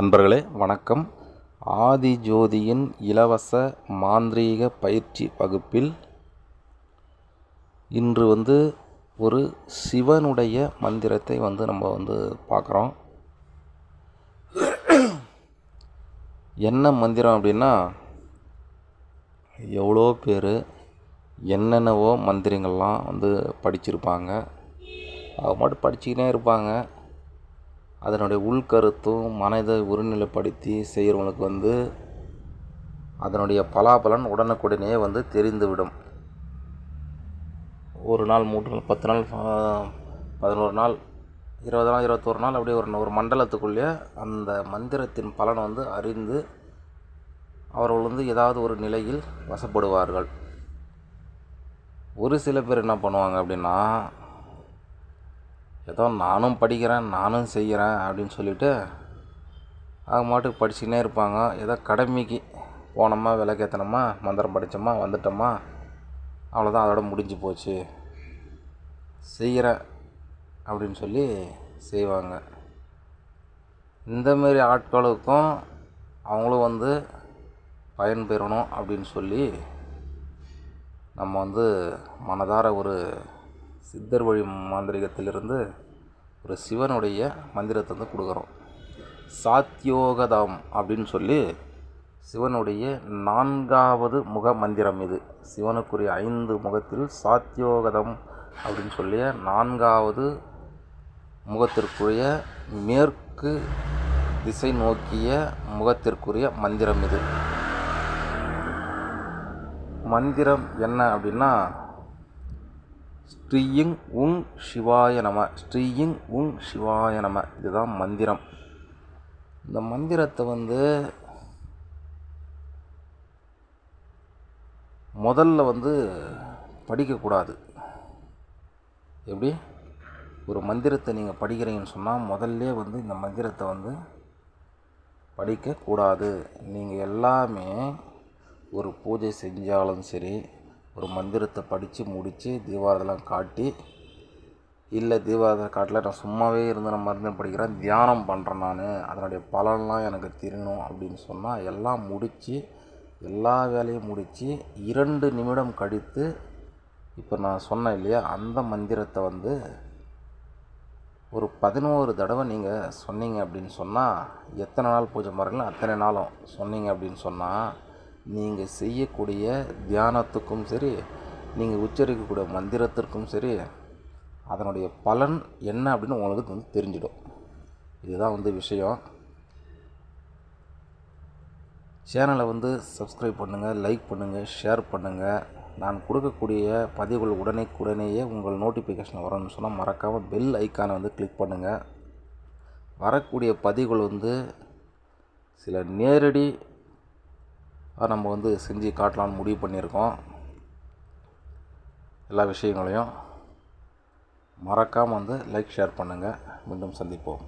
அன்பர்களே வணக்கம். ஆதி ஜோதியின் இலவச மாந்திரீக பயிற்சி வகுப்பில் இன்று வந்து ஒரு சிவனுடைய மந்திரத்தை வந்து நம்ம வந்து பார்க்குறோம். என்ன மந்திரம் அப்படின்னா எவ்வளோ பேர் என்னென்னவோ மந்திரங்கள்லாம் வந்து படிச்சிருப்பாங்க. அவங்க மட்டும் படிச்சுக்கினே இருப்பாங்க. அதனுடைய உள்கருத்தும் மனதை ஒருநிலைப்படுத்தி செய்கிறவங்களுக்கு வந்து அதனுடைய பலாபலன் உடனுக்குடனே வந்து தெரிந்துவிடும். ஒரு நாள் மூன்று நாள் பத்து நாள் பதினோரு நாள் இருபது நாள் இருபத்தோரு நாள் அப்படியே ஒரு ஒரு மண்டலத்துக்குள்ளேயே அந்த மந்திரத்தின் பலன் வந்து அறிந்து அவர்கள் வந்து ஏதாவது ஒரு நிலையில் வசப்படுவார்கள். ஒரு சில பேர் என்ன பண்ணுவாங்க அப்படின்னா ஏதோ நானும் படிக்கிறேன் நானும் செய்கிறேன் அப்படின்னு சொல்லிட்டு அவங்க மாட்டுக்கு படிச்சுக்கினே இருப்பாங்க. ஏதோ கடமைக்கு போனோமா விளக்கேற்றணுமா மந்திரம் படித்தோமா வந்துட்டோமா அவ்வளோதான் அதோட முடிஞ்சு போச்சு. செய்கிறேன் அப்படின்னு சொல்லி செய்வாங்க. இந்தமாரி ஆட்களுக்கும் அவங்களும் வந்து பயன் பெறணும் அப்படின்னு சொல்லி நம்ம வந்து மனதார ஒரு சித்தர் வழி மாந்திரிகத்திலிருந்து ஒரு சிவனுடைய மந்திரத்தை வந்து கொடுக்குறோம். சாத்தியோகதம் அப்படின்னு சொல்லி சிவனுடைய நான்காவது முக மந்திரம் இது. சிவனுக்குரிய ஐந்து முகத்தில் சாத்தியோகதம் அப்படின்னு சொல்லிய நான்காவது முகத்திற்குரிய மேற்கு திசை நோக்கிய முகத்திற்குரிய மந்திரம் இது. மந்திரம் என்ன அப்படின்னா ஸ்ரீயிங் உங் சிவாய நம ஸ்ரீயிங் உங் சிவாய நம. இதுதான் மந்திரம். இந்த மந்திரத்தை வந்து முதல்ல வந்து படிக்கக்கூடாது. எப்படி? ஒரு மந்திரத்தை நீங்கள் படிக்கிறீங்கன்னு சொன்னால் முதல்ல வந்து இந்த மந்திரத்தை வந்து படிக்கக்கூடாது. நீங்கள் எல்லாமே ஒரு பூஜை செஞ்சாலும் சரி ஒரு மந்திரத்தை படித்து முடித்து தீபாரதெல்லாம் காட்டி இல்லை தீபாரதனை காட்டல நான் சும்மாவே இருந்து நான் மருந்து படிக்கிறேன் தியானம் பண்ணுறேன் நான். அதனுடைய பலன்லாம் எனக்கு தெரியணும் அப்படின்னு சொன்னால் எல்லாம் முடித்து எல்லா வேலையும் முடித்து இரண்டு நிமிடம் கழித்து இப்போ நான் சொன்னேன் இல்லையா அந்த மந்திரத்தை வந்து ஒரு பதினோரு தடவை நீங்கள் சொன்னீங்க அப்படின்னு சொன்னால் எத்தனை நாள் பூஜை பண்ணுறீங்களோ அத்தனை நாளும் சொன்னீங்க அப்படின்னு சொன்னால் நீங்கள் செய்யக்கூடிய தியானத்துக்கும் சரி நீங்கள் உச்சரிக்கக்கூடிய மந்திரத்திற்கும் சரி அதனுடைய பலன் என்ன அப்படின்னு உங்களுக்கு வந்து தெரிஞ்சிடும். இதுதான் வந்து விஷயம். சேனலை வந்து சப்ஸ்கிரைப் பண்ணுங்கள் லைக் பண்ணுங்கள் ஷேர் பண்ணுங்கள் நான் கொடுக்கக்கூடிய பதிவுகள் உடனேக்குடனேயே உங்கள் நோட்டிஃபிகேஷன் வரணும்னு சொன்னால் மறக்காமல் பெல் ஐக்கானை வந்து கிளிக் பண்ணுங்கள் வரக்கூடிய பதிவுகள் வந்து சில நேரடி அதை நம்ம வந்து செஞ்சு காட்டலாம்னு முடிவு பண்ணியிருக்கோம். எல்லா விஷயங்களையும் மறக்காமல் வந்து லைக் ஷேர் பண்ணுங்கள் மீண்டும் சந்திப்போம்.